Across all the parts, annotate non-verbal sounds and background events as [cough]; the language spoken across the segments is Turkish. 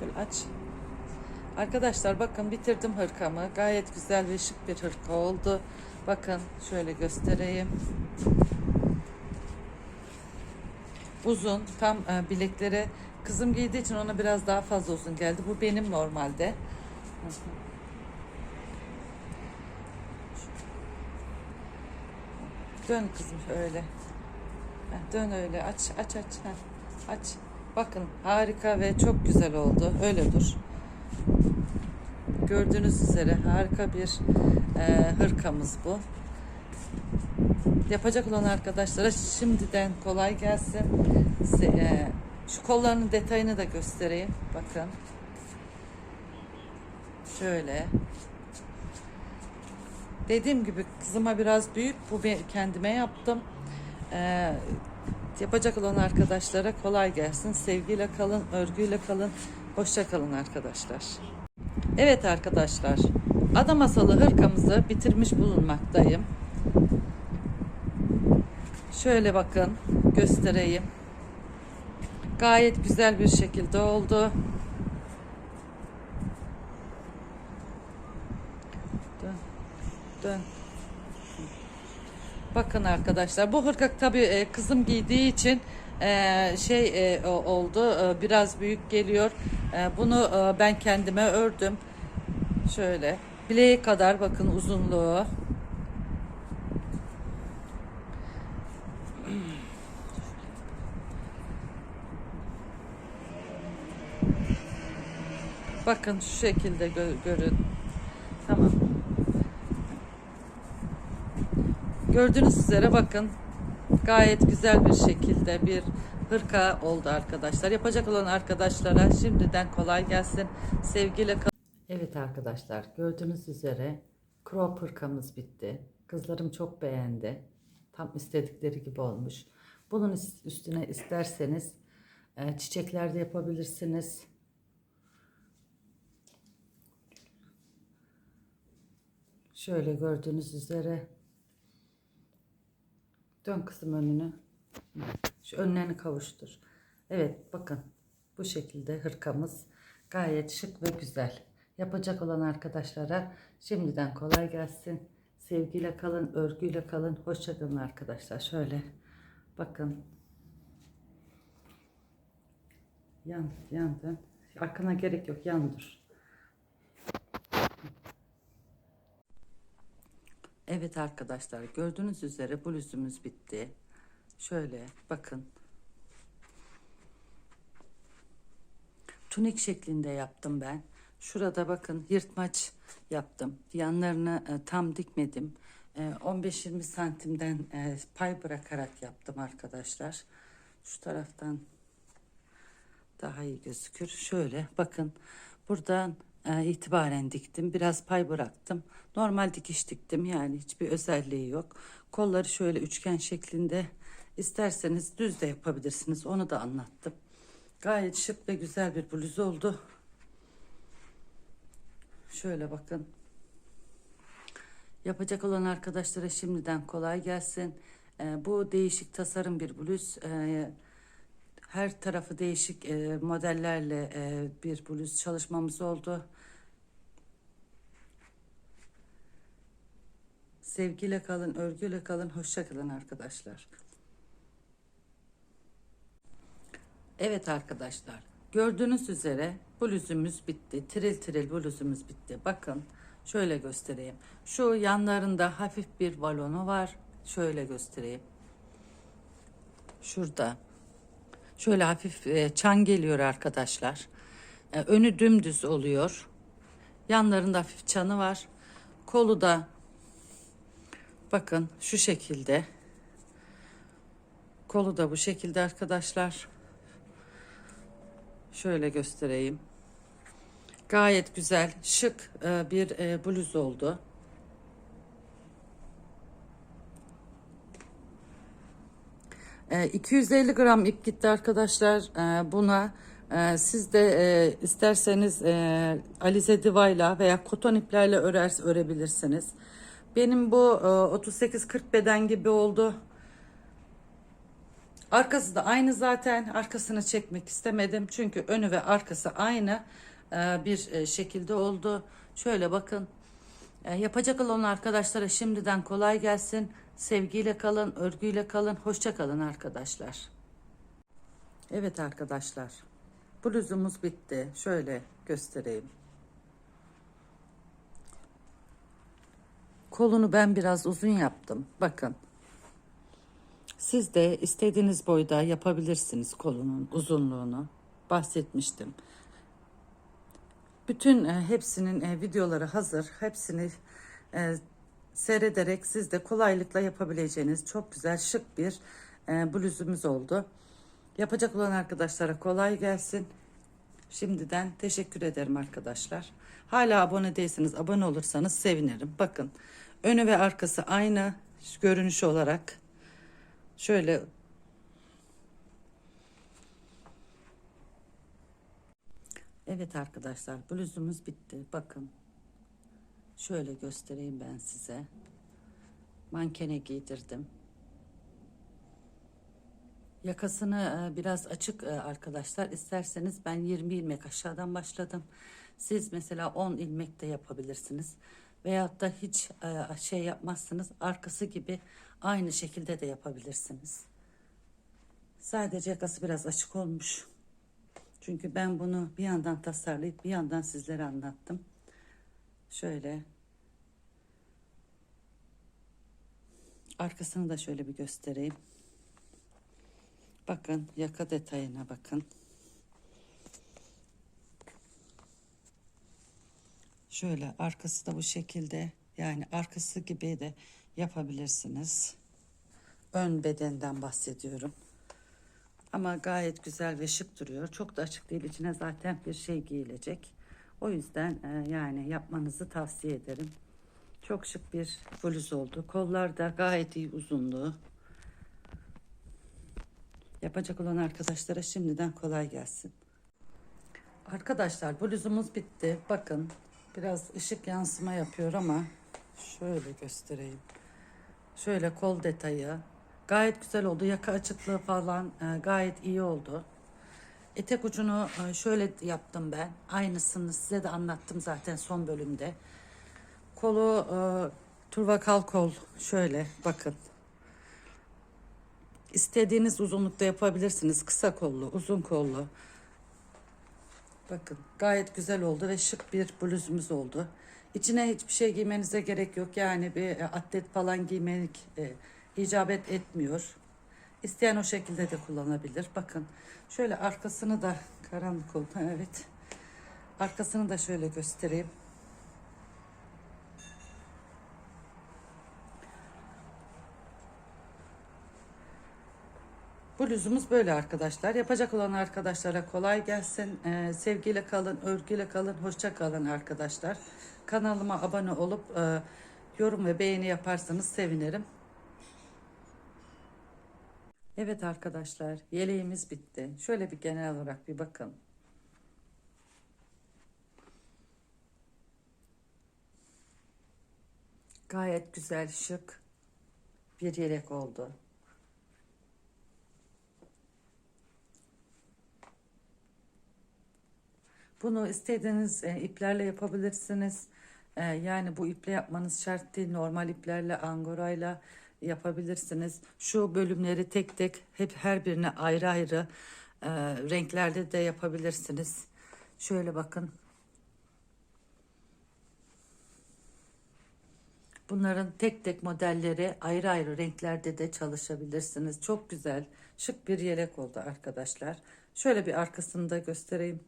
Şöyle aç. Arkadaşlar bakın bitirdim hırkamı. Gayet güzel ve şık bir hırka oldu. Bakın şöyle göstereyim. Uzun tam e, bileklere kızım giydiği için ona biraz daha fazla uzun geldi. Bu benim normalde. Dön kızım öyle. Dön öyle aç aç aç. Aç. Bakın harika ve çok güzel oldu. Öyle dur. Gördüğünüz üzere harika bir e, hırkamız bu. Yapacak olan arkadaşlara şimdiden kolay gelsin. Se- e, şu kollarının detayını da göstereyim. Bakın. Şöyle. Dediğim gibi kızıma biraz büyük. Bu kendime yaptım. Ee, yapacak olan arkadaşlara kolay gelsin. Sevgiyle kalın, örgüyle kalın. Hoşça kalın arkadaşlar. Evet arkadaşlar. Ada masalı hırkamızı bitirmiş bulunmaktayım. Şöyle bakın göstereyim. Gayet güzel bir şekilde oldu. Dön. Dön. Bakın arkadaşlar bu hırkak tabii e, kızım giydiği için e, şey e, oldu e, biraz büyük geliyor. E, Bunu e, ben kendime ördüm. Şöyle bileğe kadar bakın uzunluğu. Bakın şu şekilde gö- görün. Gördüğünüz üzere bakın gayet güzel bir şekilde bir hırka oldu arkadaşlar. Yapacak olan arkadaşlara şimdiden kolay gelsin. Sevgiyle kalın. Evet arkadaşlar gördüğünüz üzere crop hırkamız bitti. Kızlarım çok beğendi. Tam istedikleri gibi olmuş. Bunun üstüne isterseniz e, çiçekler de yapabilirsiniz. Şöyle gördüğünüz üzere Dön kızım önünü. Şu önlerini kavuştur. Evet bakın bu şekilde hırkamız gayet şık ve güzel. Yapacak olan arkadaşlara şimdiden kolay gelsin. Sevgiyle kalın, örgüyle kalın. Hoşça kalın arkadaşlar. Şöyle bakın. Yan, yan dön. Arkana gerek yok. Yan dur. Evet arkadaşlar gördüğünüz üzere bluzumuz bitti. Şöyle bakın. Tunik şeklinde yaptım ben. Şurada bakın yırtmaç yaptım. Yanlarını e, tam dikmedim. E, 15-20 santimden e, pay bırakarak yaptım arkadaşlar. Şu taraftan daha iyi gözükür. Şöyle bakın buradan e, itibaren diktim. Biraz pay bıraktım. Normal dikiş diktim yani hiçbir özelliği yok. Kolları şöyle üçgen şeklinde isterseniz düz de yapabilirsiniz. Onu da anlattım. Gayet şık ve güzel bir bluz oldu. Şöyle bakın. Yapacak olan arkadaşlara şimdiden kolay gelsin. E, bu değişik tasarım bir bluz. E, her tarafı değişik e, modellerle e, bir bluz çalışmamız oldu. Sevgiyle kalın, örgüyle kalın, hoşça kalın arkadaşlar. Evet arkadaşlar, gördüğünüz üzere bluzumuz bitti. Tril tril bluzumuz bitti. Bakın şöyle göstereyim. Şu yanlarında hafif bir balonu var. Şöyle göstereyim. Şurada. Şöyle hafif e, çan geliyor arkadaşlar. E, önü dümdüz oluyor. Yanlarında hafif çanı var. Kolu da bakın şu şekilde. Kolu da bu şekilde arkadaşlar. Şöyle göstereyim. Gayet güzel, şık e, bir e, bluz oldu. E, 250 gram ip gitti arkadaşlar e, buna. e, siz de e, isterseniz e, alize divayla veya koton iplerle örer, örebilirsiniz. Benim bu e, 38-40 beden gibi oldu. Arkası da aynı zaten. Arkasını çekmek istemedim. Çünkü önü ve arkası aynı e, bir e, şekilde oldu. Şöyle bakın. E, Yapacak olan arkadaşlara şimdiden kolay gelsin. Sevgiyle kalın, örgüyle kalın. Hoşça kalın arkadaşlar. Evet arkadaşlar. Bluzumuz bitti. Şöyle göstereyim. Kolunu ben biraz uzun yaptım. Bakın. Siz de istediğiniz boyda yapabilirsiniz kolunun uzunluğunu. Bahsetmiştim. Bütün e, hepsinin e, videoları hazır. Hepsini e, seyrederek siz de kolaylıkla yapabileceğiniz çok güzel şık bir e, bluzumuz oldu. Yapacak olan arkadaşlara kolay gelsin. Şimdiden teşekkür ederim arkadaşlar. Hala abone değilseniz abone olursanız sevinirim. Bakın önü ve arkası aynı görünüş olarak. Şöyle Evet arkadaşlar bluzumuz bitti. Bakın. Şöyle göstereyim ben size. Mankene giydirdim. Yakasını e, biraz açık e, arkadaşlar. İsterseniz ben 20 ilmek aşağıdan başladım. Siz mesela 10 ilmek de yapabilirsiniz. Veyahut da hiç e, şey yapmazsınız. Arkası gibi aynı şekilde de yapabilirsiniz. Sadece yakası biraz açık olmuş. Çünkü ben bunu bir yandan tasarlayıp bir yandan sizlere anlattım. Şöyle arkasını da şöyle bir göstereyim. Bakın yaka detayına bakın. Şöyle arkası da bu şekilde yani arkası gibi de yapabilirsiniz. Ön bedenden bahsediyorum. Ama gayet güzel ve şık duruyor. Çok da açık değil. İçine zaten bir şey giyilecek. O yüzden e, yani yapmanızı tavsiye ederim. Çok şık bir bluz oldu. Kollar da gayet iyi uzunluğu. Yapacak olan arkadaşlara şimdiden kolay gelsin. Arkadaşlar bluzumuz bitti. Bakın biraz ışık yansıma yapıyor ama şöyle göstereyim. Şöyle kol detayı gayet güzel oldu. Yaka açıklığı falan e, gayet iyi oldu. Etek ucunu e, şöyle yaptım ben. Aynısını size de anlattım zaten son bölümde. Kolu e, turvakal kol şöyle bakın. İstediğiniz uzunlukta yapabilirsiniz. Kısa kollu, uzun kollu. Bakın gayet güzel oldu ve şık bir bluzumuz oldu. İçine hiçbir şey giymenize gerek yok. Yani bir e, atlet falan giymelik e, icabet etmiyor. İsteyen o şekilde de kullanabilir. Bakın şöyle arkasını da karanlık oldu. [laughs] Evet. Arkasını da şöyle göstereyim. Bluzumuz böyle arkadaşlar. Yapacak olan arkadaşlara kolay gelsin. Ee, sevgiyle kalın, örgüyle kalın, hoşça kalın arkadaşlar. Kanalıma abone olup e, yorum ve beğeni yaparsanız sevinirim. Evet arkadaşlar, yeleğimiz bitti. Şöyle bir genel olarak bir bakın. Gayet güzel, şık bir yelek oldu. Bunu istediğiniz e, iplerle yapabilirsiniz. E, yani bu iple yapmanız şart değil. Normal iplerle, angorayla yapabilirsiniz. Şu bölümleri tek tek hep her birine ayrı ayrı e, renklerde de yapabilirsiniz. Şöyle bakın. Bunların tek tek modelleri ayrı ayrı renklerde de çalışabilirsiniz. Çok güzel, şık bir yelek oldu arkadaşlar. Şöyle bir arkasını da göstereyim.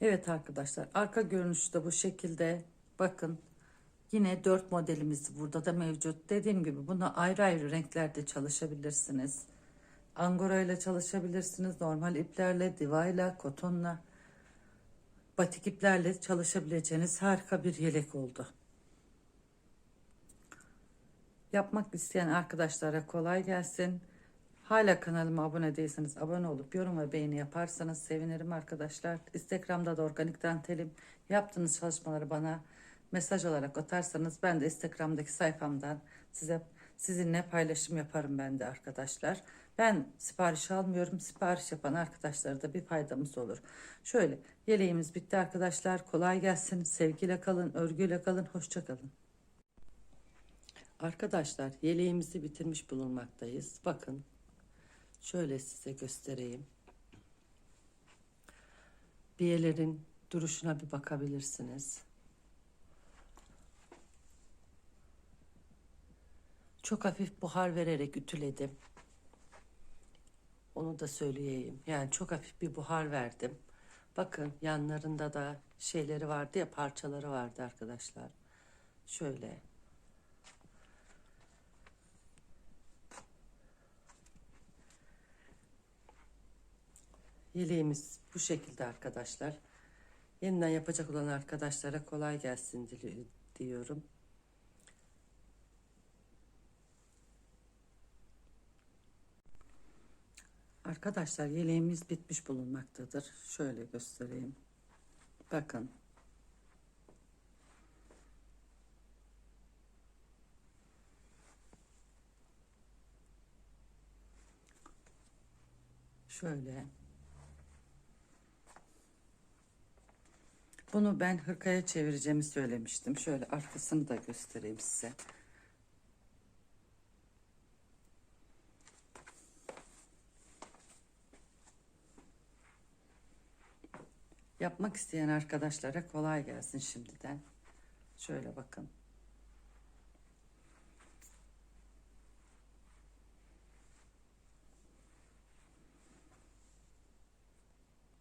Evet arkadaşlar arka görünüşü de bu şekilde. Bakın yine 4 modelimiz burada da mevcut. Dediğim gibi bunu ayrı ayrı renklerde çalışabilirsiniz. Angora ile çalışabilirsiniz. Normal iplerle, divayla, kotonla, batik iplerle çalışabileceğiniz harika bir yelek oldu. Yapmak isteyen arkadaşlara kolay gelsin. Hala kanalıma abone değilseniz abone olup yorum ve beğeni yaparsanız sevinirim arkadaşlar. Instagram'da da organik dantelim. Yaptığınız çalışmaları bana mesaj olarak atarsanız ben de Instagram'daki sayfamdan size sizinle paylaşım yaparım ben de arkadaşlar. Ben sipariş almıyorum. Sipariş yapan arkadaşlara da bir faydamız olur. Şöyle yeleğimiz bitti arkadaşlar. Kolay gelsin. Sevgiyle kalın, örgüyle kalın. Hoşça kalın. Arkadaşlar yeleğimizi bitirmiş bulunmaktayız. Bakın şöyle size göstereyim. Biyelerin duruşuna bir bakabilirsiniz. Çok hafif buhar vererek ütüledim. Onu da söyleyeyim. Yani çok hafif bir buhar verdim. Bakın yanlarında da şeyleri vardı ya parçaları vardı arkadaşlar. Şöyle. Yeleğimiz bu şekilde arkadaşlar. Yeniden yapacak olan arkadaşlara kolay gelsin dili- Arkadaşlar yeleğimiz bitmiş bulunmaktadır. Şöyle göstereyim. Bakın. Şöyle. Bunu ben hırkaya çevireceğimi söylemiştim. Şöyle arkasını da göstereyim size. Yapmak isteyen arkadaşlara kolay gelsin şimdiden. Şöyle bakın.